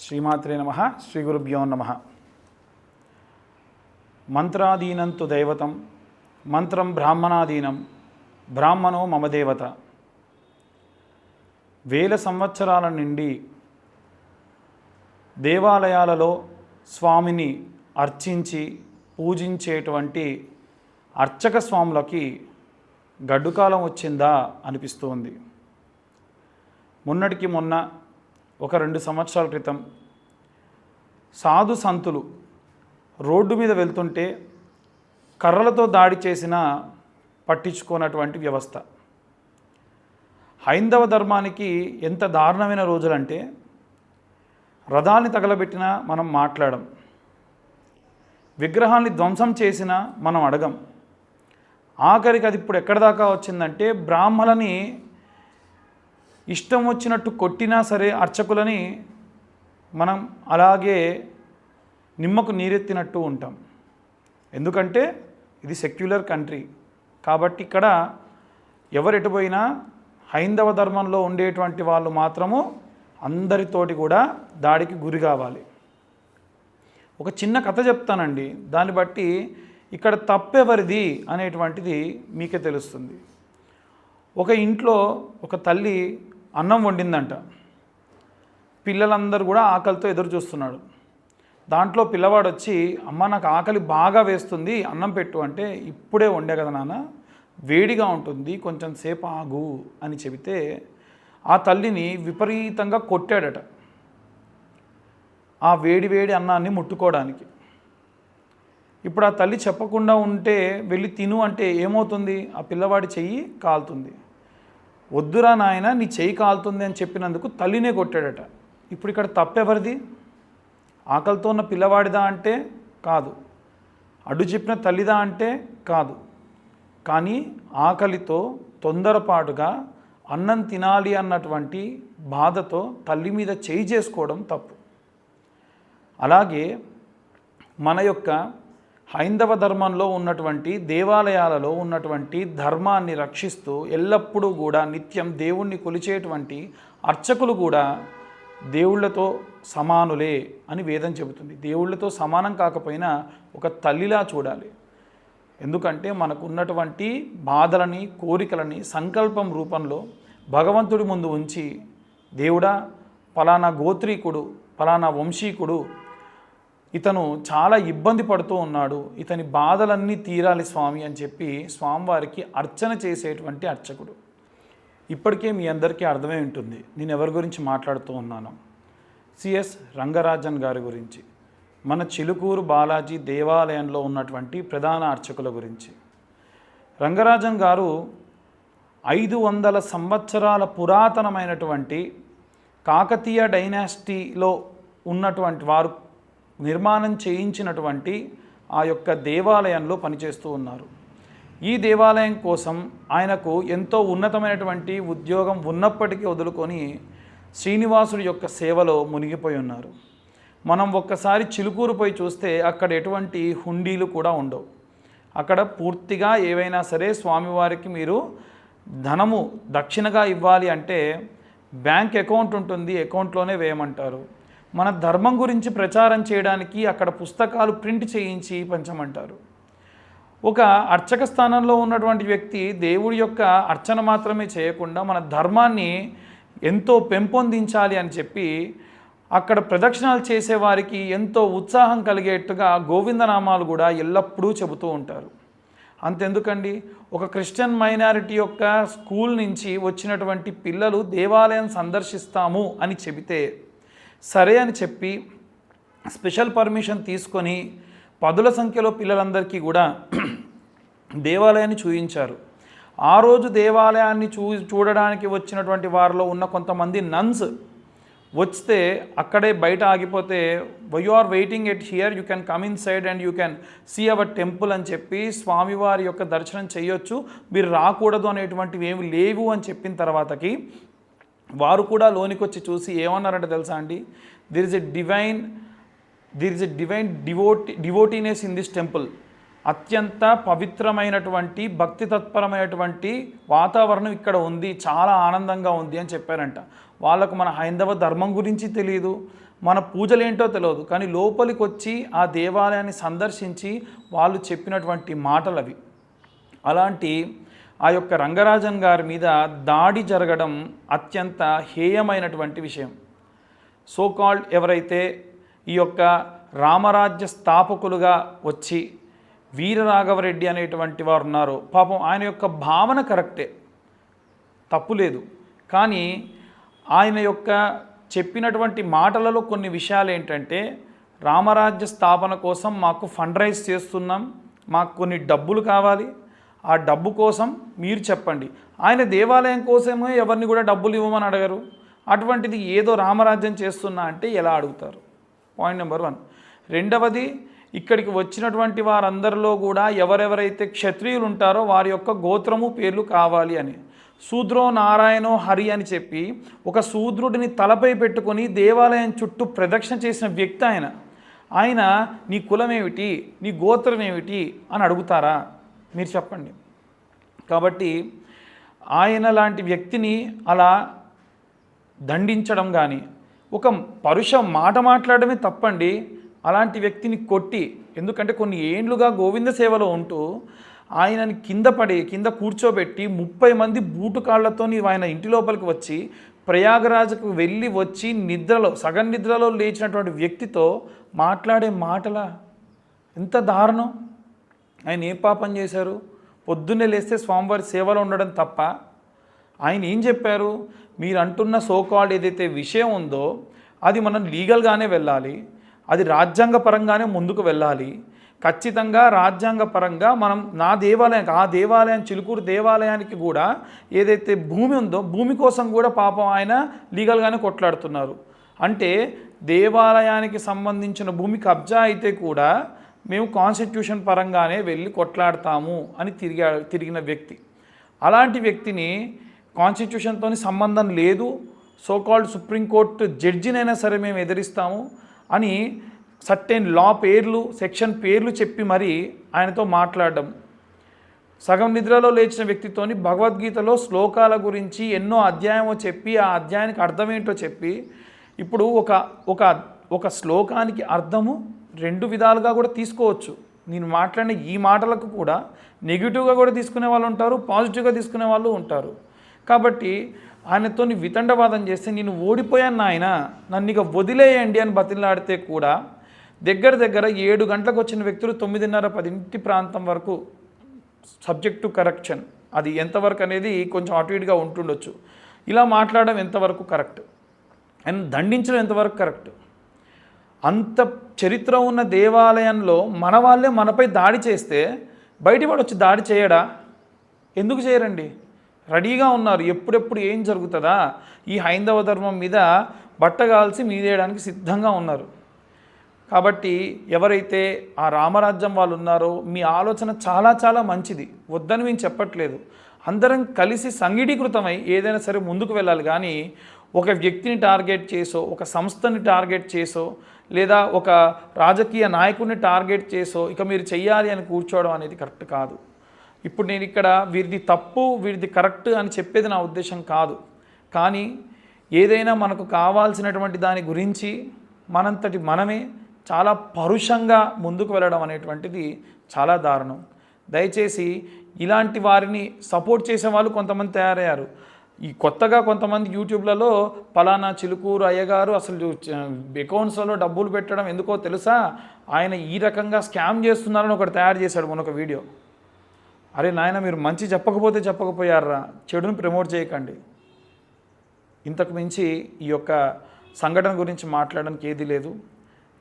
శ్రీమాత్రే నమ శ్రీ గురుభ్యో నమ. మంత్రాధీనంతు దైవతం మంత్రం బ్రాహ్మణాధీనం బ్రాహ్మణో మమ దేవత. వేల సంవత్సరాల నుండి దేవాలయాలలో స్వామిని అర్చించి పూజించేటువంటి అర్చక స్వాములకి గడ్డుకాలం వచ్చిందా అనిపిస్తోంది. మొన్నటికి మొన్న ఒక రెండు సంవత్సరాల క్రితం సాధు సంతులు రోడ్డు మీద వెళ్తుంటే కర్రలతో దాడి చేసిన పట్టించుకోనటువంటి వ్యవస్థ. హైందవ ధర్మానికి ఎంత దారుణమైన రోజులంటే రథాన్ని తగలబెట్టినా మనం మాట్లాడం. విగ్రహాన్ని ధ్వంసం చేసినా మనం అడగం. ఆఖరికి అది ఇప్పుడు ఎక్కడి దాకా వచ్చిందంటే బ్రాహ్మలని ఇష్టం వచ్చినట్టు కొట్టినా సరే అర్చకులని మనం అలాగే నిమ్మకు నీరెత్తినట్టు ఉంటాం. ఎందుకంటే ఇది సెక్యులర్ కంట్రీ. కాబట్టి ఇక్కడ ఎవరెటుపోయినా హైందవ ధర్మంలో ఉండేటువంటి వాళ్ళు మాత్రము అందరితోటి కూడా దాడికి గురి కావాలి. ఒక చిన్న కథ చెప్తానండి. దాన్ని బట్టి ఇక్కడ తప్పెవరిది అనేటువంటిది మీకే తెలుస్తుంది. ఒక ఇంట్లో ఒక తల్లి అన్నం వండిందంట. పిల్లలందరూ కూడా ఆకలితో ఎదురు చూస్తున్నాడు. దాంట్లో పిల్లవాడు వచ్చి అమ్మ నాకు ఆకలి బాగా వేస్తుంది అన్నం పెట్టు అంటే ఇప్పుడే వండే కదా నాన్న వేడిగా ఉంటుంది కొంచెం సేపు ఆగు అని చెబితే ఆ తల్లిని విపరీతంగా కొట్టాడట. ఆ వేడి వేడి అన్నాన్ని ముట్టుకోవడానికి. ఇప్పుడు ఆ తల్లి చెప్పకుండా ఉంటే వెళ్ళి తిను అంటే ఏమవుతుంది? ఆ పిల్లవాడి చెయ్యి కాలుతుంది. వద్దురా నాయన నీ చేయి కాలుతుంది అని చెప్పినందుకు తల్లినే కొట్టాడట. ఇప్పుడు ఇక్కడ తప్పెవరిది? ఆకలితో ఉన్న పిల్లవాడిదా అంటే కాదు. అడ్డు చెప్పిన తల్లిదా అంటే కాదు. కానీ ఆకలితో తొందరపాటుగా అన్నం తినాలి అన్నటువంటి బాధతో తల్లి మీద చేయి చేసుకోవడం తప్పు. అలాగే మన యొక్క హైందవ ధర్మంలో ఉన్నటువంటి దేవాలయాలలో ఉన్నటువంటి ధర్మాన్ని రక్షిస్తూ ఎల్లప్పుడూ కూడా నిత్యం దేవుణ్ణి కొలిచేటువంటి అర్చకులు కూడా దేవుళ్ళతో సమానులే అని వేదం చెబుతుంది. దేవుళ్ళతో సమానం కాకపోయినా ఒక తల్లిలా చూడాలి. ఎందుకంటే మనకు ఉన్నటువంటి బాధలని కోరికలని సంకల్పం రూపంలో భగవంతుడి ముందు ఉంచి దేవుడా ఫలానా గోత్రీకుడు ఫలానా వంశీకుడు ఇతను చాలా ఇబ్బంది పడుతూ ఉన్నాడు. ఇతని బాధలన్నీ తీరాలి స్వామి అని చెప్పి స్వామివారికి అర్చన చేసేటువంటి అర్చకుడు. ఇప్పటికే మీ అందరికీ అర్థమై ఉంటుంది. నేను ఎవరి గురించి మాట్లాడుతూ ఉన్నాను. సిఎస్ రంగరాజన్ గారి గురించి. మన చిలుకూరు బాలాజీ దేవాలయంలో ఉన్నటువంటి ప్రధాన అర్చకుల గురించి. రంగరాజన్ గారు ఐదు వందల సంవత్సరాల పురాతనమైనటువంటి కాకతీయ డైనాసిటీలో ఉన్నటువంటి వారు నిర్మాణం చేయించినటువంటి ఆ యొక్క దేవాలయంలో పనిచేస్తూ ఉన్నారు. ఈ దేవాలయం కోసం ఆయనకు ఎంతో ఉన్నతమైనటువంటి ఉద్యోగం ఉన్నప్పటికీ వదులుకొని శ్రీనివాసుడి యొక్క సేవలో మునిగిపోయి ఉన్నారు. మనం ఒక్కసారి చిలుకూరు పోయి చూస్తే అక్కడ ఎటువంటి హుండీలు కూడా ఉండవు. అక్కడ పూర్తిగా ఏవైనా సరే స్వామివారికి మీరు ధనము దక్షిణగా ఇవ్వాలి అంటే బ్యాంక్ అకౌంట్ ఉంటుంది అకౌంట్లోనే వేయమంటారు. మన ధర్మం గురించి ప్రచారం చేయడానికి అక్కడ పుస్తకాలు ప్రింట్ చేయించి పంచమంటారు. ఒక అర్చక స్థానంలో ఉన్నటువంటి వ్యక్తి దేవుడి యొక్క అర్చన మాత్రమే చేయకుండా మన ధర్మాన్ని ఎంతో పెంపొందించాలి అని చెప్పి అక్కడ ప్రదక్షిణాలు చేసేవారికి ఎంతో ఉత్సాహం కలిగేట్టుగా గోవిందనామాలు కూడా ఎల్లప్పుడూ చెబుతూ ఉంటారు. అంతెందుకండి? ఒక క్రిస్టియన్ మైనారిటీ యొక్క స్కూల్ నుంచి వచ్చినటువంటి పిల్లలు దేవాలయం సందర్శిస్తాము అని చెబితే సరే అని చెప్పి స్పెషల్ పర్మిషన్ తీసుకొని పదుల సంఖ్యలో పిల్లలందరికీ కూడా దేవాలయాన్ని చూయించారు. ఆ రోజు దేవాలయాన్ని చూ చూడడానికి వచ్చినటువంటి వారిలో ఉన్న కొంతమంది నన్స్ వస్తే అక్కడే బయట ఆగిపోతే why you are waiting at here you can come inside and you can see our temple అని చెప్పి స్వామివారి యొక్క దర్శనం చేయొచ్చు మీరు రాకూడదు అనేటువంటివి ఏమి లేవు అని చెప్పిన తర్వాతకి వారు కూడా లోనికి వచ్చి చూసి ఏమన్నారంటే తెలుసా అండి? There is a divine there is a divine devotee devoteeness in this temple అత్యంత పవిత్రమైనటువంటి భక్తి తత్పరమైనటువంటి వాతావరణం ఇక్కడ ఉంది చాలా ఆనందంగా ఉంది అని చెప్పారంట. వాళ్ళకు మన హైందవ ధర్మం గురించి తెలియదు మన పూజలు ఏంటో తెలియదు కానీ లోపలికి వచ్చి ఆ దేవాలయాన్ని సందర్శించి వాళ్ళు చెప్పినటువంటి మాటలు అవి అలాంటి ఆ యొక్క రంగరాజన్ గారి మీద దాడి జరగడం అత్యంత హేయమైనటువంటి విషయం. సో కాల్డ్ ఎవరైతే ఈ యొక్క రామరాజ్య స్థాపకులుగా వచ్చి వీరరాఘవరెడ్డి అనేటువంటి వారు ఉన్నారు పాపం ఆయన యొక్క భావన కరెక్టే. తప్పు లేదు. కానీ ఆయన యొక్క చెప్పినటువంటి మాటలలో కొన్ని విషయాలు ఏంటంటే రామరాజ్య స్థాపన కోసం మాకు ఫండ్ రైజ్ చేస్తున్నాం మాకు కొన్ని డబ్బులు కావాలి ఆ డబ్బు కోసం మీరు చెప్పండి. ఆయన దేవాలయం కోసమే ఎవరిని కూడా డబ్బులు ఇవ్వమని అడగరు. అటువంటిది ఏదో రామరాజ్యం చేస్తున్నా అంటే ఎలా అడుగుతారు? పాయింట్ నెంబర్ వన్ రెండవది ఇక్కడికి వచ్చినటువంటి వారందరిలో కూడా ఎవరెవరైతే క్షత్రియులు ఉంటారో వారి యొక్క గోత్రము పేర్లు కావాలి అని. శూద్రో నారాయణో హరి అని చెప్పి ఒక శూద్రుడిని తలపై పెట్టుకొని దేవాలయం చుట్టూ ప్రదక్షిణ చేసిన వ్యక్తి ఆయన. ఆయన నీ కులం ఏమిటి నీ గోత్రం ఏమిటి అని అడుగుతారా? మీరు చెప్పండి. కాబట్టి ఆయన లాంటి వ్యక్తిని అలా దండించడం కానీ ఒక పరుష మాట మాట్లాడమే తప్పండి. అలాంటి వ్యక్తిని కొట్టి ఎందుకంటే కొన్ని ఏండ్లుగా గోవింద సేవలో ఉంటూ ఆయనని కింద పడి కింద కూర్చోబెట్టి ముప్పై మంది బూటు కాళ్ళతోని ఆయన ఇంటి లోపలికి వచ్చి ప్రయాగరాజుకు వెళ్ళి వచ్చి నిద్రలో సగం నిద్రలో లేచినటువంటి వ్యక్తితో మాట్లాడే మాటల? ఎంత దారుణం! ఆయన ఏ పాపం చేశారు? పొద్దున్నే లేస్తే స్వామివారి సేవలో ఉండడం తప్ప ఆయన ఏం చెప్పారు? మీరు అంటున్న సోకాల్డ్ ఏదైతే విషయం ఉందో అది మనం లీగల్గానే వెళ్ళాలి. అది రాజ్యాంగ పరంగానే ముందుకు వెళ్ళాలి. ఖచ్చితంగా రాజ్యాంగ పరంగా మనం నా దేవాలయం ఆ దేవాలయం చిలుకూరు దేవాలయానికి కూడా ఏదైతే భూమి ఉందో భూమి కోసం కూడా పాపం ఆయన లీగల్గానే కొట్లాడుతున్నారు. అంటే దేవాలయానికి సంబంధించిన భూమి కబ్జా అయితే కూడా మేము కాన్స్టిట్యూషన్ పరంగానే వెళ్ళి కొట్లాడతాము అని తిరిగా తిరిగిన వ్యక్తి. అలాంటి వ్యక్తిని కాన్స్టిట్యూషన్తో సంబంధం లేదు సోకాల్డ్ సుప్రీంకోర్టు జడ్జినైనా సరే మేము ఎదిరిస్తాము అని సర్టెన్ లా పేర్లు సెక్షన్ పేర్లు చెప్పి మరీ ఆయనతో మాట్లాడడం. సగం నిద్రలో లేచిన వ్యక్తితోని భగవద్గీతలో శ్లోకాల గురించి ఎన్నో అధ్యాయమో చెప్పి ఆ అధ్యాయానికి అర్థమేంటో చెప్పి ఇప్పుడు ఒక ఒక ఒక శ్లోకానికి అర్థము రెండు విధాలుగా కూడా తీసుకోవచ్చు. నేను మాట్లాడిన ఈ మాటలకు కూడా నెగిటివ్గా కూడా తీసుకునే వాళ్ళు ఉంటారు పాజిటివ్గా తీసుకునే వాళ్ళు ఉంటారు. కాబట్టి ఆయనతో వితండవాదం చేస్తే నేను ఓడిపోయాను నాయన నన్ను ఇక వదిలేయండి అని బతిలాడితే కూడా దగ్గర దగ్గర ఏడు గంటలకు వచ్చిన వ్యక్తులు తొమ్మిదిన్నర పదింటి ప్రాంతం వరకు సబ్జెక్ట్ టు కరెక్షన్ అది ఎంతవరకు అనేది కొంచెం అటు ఇటుగా ఉంటుండొచ్చు. ఇలా మాట్లాడడం ఎంతవరకు కరెక్ట్ అండ్ దండించడం ఎంతవరకు కరెక్ట్ అంత చరిత్ర ఉన్న దేవాలయంలో మన వాళ్ళే మనపై దాడి చేస్తే బయటి వాడు వచ్చి దాడి చేయడా? ఎందుకు చేయరండి? రెడీగా ఉన్నారు. ఎప్పుడెప్పుడు ఏం జరుగుతుందా? ఈ హైందవ ధర్మం మీద బట్టగాల్సి మీదేయడానికి సిద్ధంగా ఉన్నారు. కాబట్టి ఎవరైతే ఆ రామరాజ్యం వాళ్ళు ఉన్నారో మీ ఆలోచన చాలా చాలా మంచిది. వద్దని మేము చెప్పట్లేదు. అందరం కలిసి సంఘీకృతమై ఏదైనా సరే ముందుకు వెళ్ళాలి. కానీ ఒక వ్యక్తిని టార్గెట్ చేసో ఒక సంస్థని టార్గెట్ చేసో లేదా ఒక రాజకీయ నాయకుడిని టార్గెట్ చేసో ఇక మీరు చెయ్యాలి అని కూర్చోవడం అనేది కరెక్ట్ కాదు. ఇప్పుడు నేను ఇక్కడ వీరిది తప్పు వీరిది కరెక్ట్ అని చెప్పేది నా ఉద్దేశం కాదు. కానీ ఏదైనా మనకు కావాల్సినటువంటి దాని గురించి మనంతటి మనమే చాలా పరుషంగా ముందుకు వెళ్ళడం అనేటువంటిది చాలా దారుణం. దయచేసి ఇలాంటి వారిని సపోర్ట్ చేసే వాళ్ళు కొంతమంది తయారయ్యారు. ఈ కొత్తగా కొంతమంది యూట్యూబ్లలో పలానా చిలుకూరు అయ్యగారు అసలు అకౌంట్స్లలో డబ్బులు పెట్టడం ఎందుకో తెలుసా? ఆయన ఈ రకంగా స్కామ్ చేస్తున్నారని ఒకటి తయారు చేశాడు మొన్న ఒక వీడియో. అరే నాయన మీరు మంచి చెప్పకపోతే చెప్పకపోయారా? చెడుని ప్రమోట్ చేయకండి. ఇంతకు మించి ఈ యొక్క సంఘటన గురించి మాట్లాడడానికి ఏది లేదు.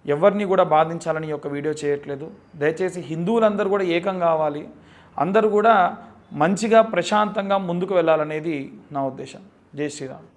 ఎవరిని కూడా బాధించాలని ఈ యొక్క వీడియో చేయట్లేదు. దయచేసి హిందువులందరూ కూడా ఏకం కావాలి. అందరూ కూడా మంచిగా ప్రశాంతంగా ముందుకు వెళ్ళాలనేది నా ఉద్దేశం. జై శ్రీరామ్.